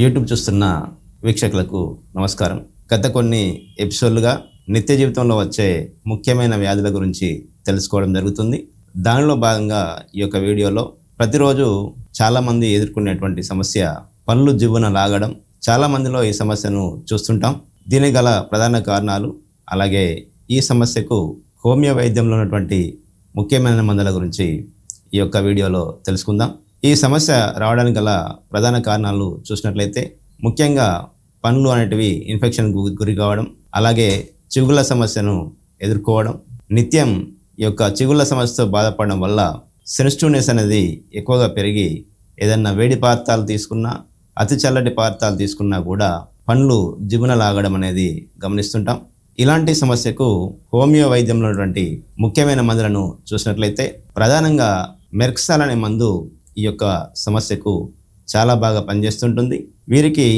YouTube చూస్తున్న వీక్షకులకు నమస్కారం. గత కొన్ని ఎపిసోడ్లుగా నిత్య జీవితంలో వచ్చే ముఖ్యమైన వ్యాధుల గురించి తెలుసుకోవడం జరుగుతుంది. దానిలో భాగంగా ఈ యొక్క వీడియోలో ప్రతిరోజు చాలామంది ఎదుర్కొనేటువంటి సమస్య పళ్ళు జివ్వున లాగడం. చాలా మందిలో ఈ సమస్యను చూస్తుంటాం. దీనికి గల ప్రధాన కారణాలు అలాగే ఈ సమస్యకు హోమియో వైద్యంలో ఉన్నటువంటి ముఖ్యమైన మందుల గురించి ఈ యొక్క వీడియోలో తెలుసుకుందాం. ఈ సమస్య రావడానికి గల ప్రధాన కారణాలు చూసినట్లయితే ముఖ్యంగా పండ్లు అనేటివి ఇన్ఫెక్షన్ గురి కావడం అలాగే చిగుళ్ళ సమస్యను ఎదుర్కోవడం. నిత్యం ఈ యొక్క చిగుళ్ళ సమస్యతో బాధపడడం వల్ల సెన్సిటివ్నెస్ అనేది ఎక్కువగా పెరిగి ఏదన్నా వేడి పదార్థాలు తీసుకున్నా అతి చల్లటి పదార్థాలు తీసుకున్నా కూడా పండ్లు జిగున లాగడం అనేది గమనిస్తుంటాం. ఇలాంటి సమస్యకు హోమియో వైద్యంలో ఉన్నటువంటి ముఖ్యమైన మందులను చూసినట్లయితే ప్రధానంగా మెర్క్సాల్ అనే మందు ఈ యొక్క సమస్యకు చాలా బాగా పనిచేస్తుంటుంది. వీరికి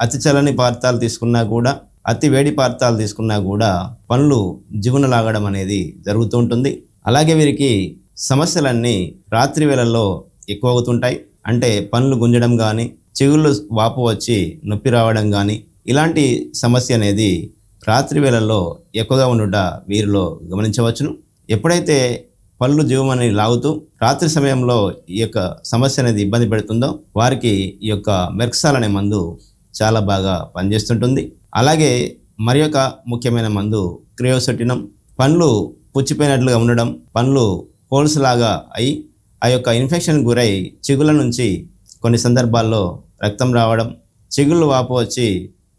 అతి చల్లని పదార్థాలు తీసుకున్నా కూడా అతి వేడి పదార్థాలు తీసుకున్నా కూడా పనులు జిగున లాగడం అనేది జరుగుతూ ఉంటుంది. అలాగే వీరికి సమస్యలన్నీ రాత్రి వేళల్లో ఎక్కువ అవుతుంటాయి. అంటే పండ్లు గుంజడం కానీ చిగుళ్ళు వాపు వచ్చి నొప్పి రావడం కానీ ఇలాంటి సమస్య అనేది రాత్రి వేళల్లో ఎక్కువగా ఉండుట వీరిలో గమనించవచ్చును. ఎప్పుడైతే పళ్ళు జీవమని లాగుతూ రాత్రి సమయంలో ఈ యొక్క సమస్య అనేది ఇబ్బంది పెడుతుందో వారికి ఈ యొక్క మెర్క్సాల్ అనే మందు చాలా బాగా పనిచేస్తుంటుంది. అలాగే మరి ఒక ముఖ్యమైన మందు క్రియోసెటినం. పండ్లు పుచ్చిపోయినట్లుగా ఉండడం పండ్లు హోల్స్ లాగా అయి ఆ యొక్క ఇన్ఫెక్షన్ గురై చిగుల నుంచి కొన్ని సందర్భాల్లో రక్తం రావడం చిగుళ్ళు వాపు వచ్చి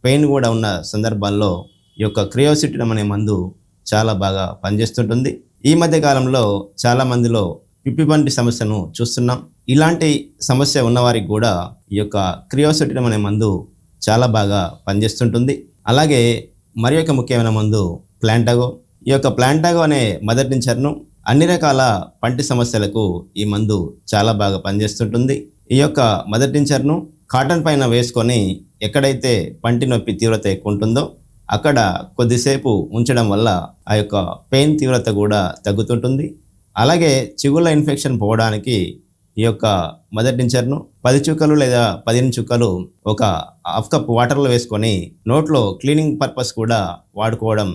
పెయిన్ కూడా ఉన్న సందర్భాల్లో ఈ యొక్క క్రియోసిటినం అనే మందు చాలా బాగా పనిచేస్తుంటుంది. ఈ మధ్య కాలంలో చాలా మందిలో పిప్పి పంటి సమస్యను చూస్తున్నాం. ఇలాంటి సమస్య ఉన్నవారికి కూడా ఈ యొక్క క్రియోసిటినం అనే మందు చాలా బాగా పనిచేస్తుంటుంది. అలాగే మరి యొక్క ముఖ్యమైన మందు ప్లాంటాగో. ఈ యొక్క ప్లాంటాగో అనే మదర్ టించర్ను అన్ని రకాల పంటి సమస్యలకు ఈ మందు చాలా బాగా పనిచేస్తుంటుంది. ఈ యొక్క మదర్ టించర్ను కాటన్ పైన వేసుకొని ఎక్కడైతే పంటి నొప్పి తీవ్రత ఎక్కువ ఉంటుందో అక్కడ కొద్దిసేపు ఉంచడం వల్ల ఆ యొక్క పెయిన్ తీవ్రత కూడా తగ్గుతుంటుంది. అలాగే చిగుళ్ళ ఇన్ఫెక్షన్ పోవడానికి ఈ యొక్క మదర్ టించర్ను పది చుక్కలు లేదా పదిహేను చుక్కలు ఒక హాఫ్ కప్ వాటర్లో వేసుకొని నోట్లో క్లీనింగ్ పర్పస్ కూడా వాడుకోవడం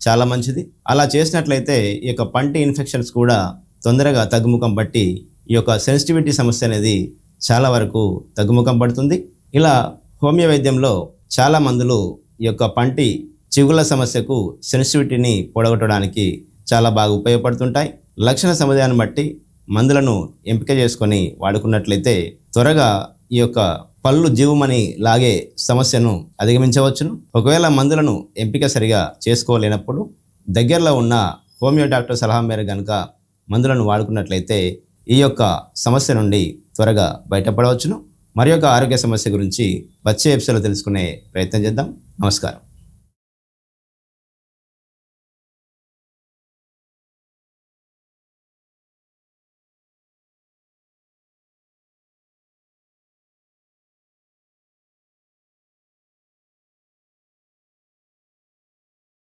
చాలా మంచిది. అలా చేసినట్లయితే ఈ యొక్క పంటి ఇన్ఫెక్షన్స్ కూడా తొందరగా తగ్గుముఖం పట్టి ఈ యొక్క సెన్సిటివిటీ సమస్య అనేది చాలా వరకు తగ్గుముఖం పడుతుంది. ఇలా హోమియో వైద్యంలో చాలా మందులు ఈ యొక్క పంటి చిగుళ్ళ సమస్యకు సెన్సిటివిటీని పొడగొట్టడానికి చాలా బాగా ఉపయోగపడుతుంటాయి. లక్షణ సముదాయాన్ని బట్టి మందులను ఎంపిక చేసుకొని వాడుకున్నట్లయితే త్వరగా ఈ యొక్క పళ్ళు జీవమని లాగే సమస్యను అధిగమించవచ్చును. ఒకవేళ మందులను ఎంపిక సరిగా చేసుకోలేనప్పుడు దగ్గరలో ఉన్న హోమియో డాక్టర్ సలహా మేర కనుక మందులను వాడుకున్నట్లయితే ఈ యొక్క సమస్య నుండి త్వరగా బయటపడవచ్చును. మరి యొక్క ఆరోగ్య సమస్య గురించి వచ్చే ఎపిసోడ్లో తెలుసుకునే ప్రయత్నం చేద్దాం. నమస్కారం.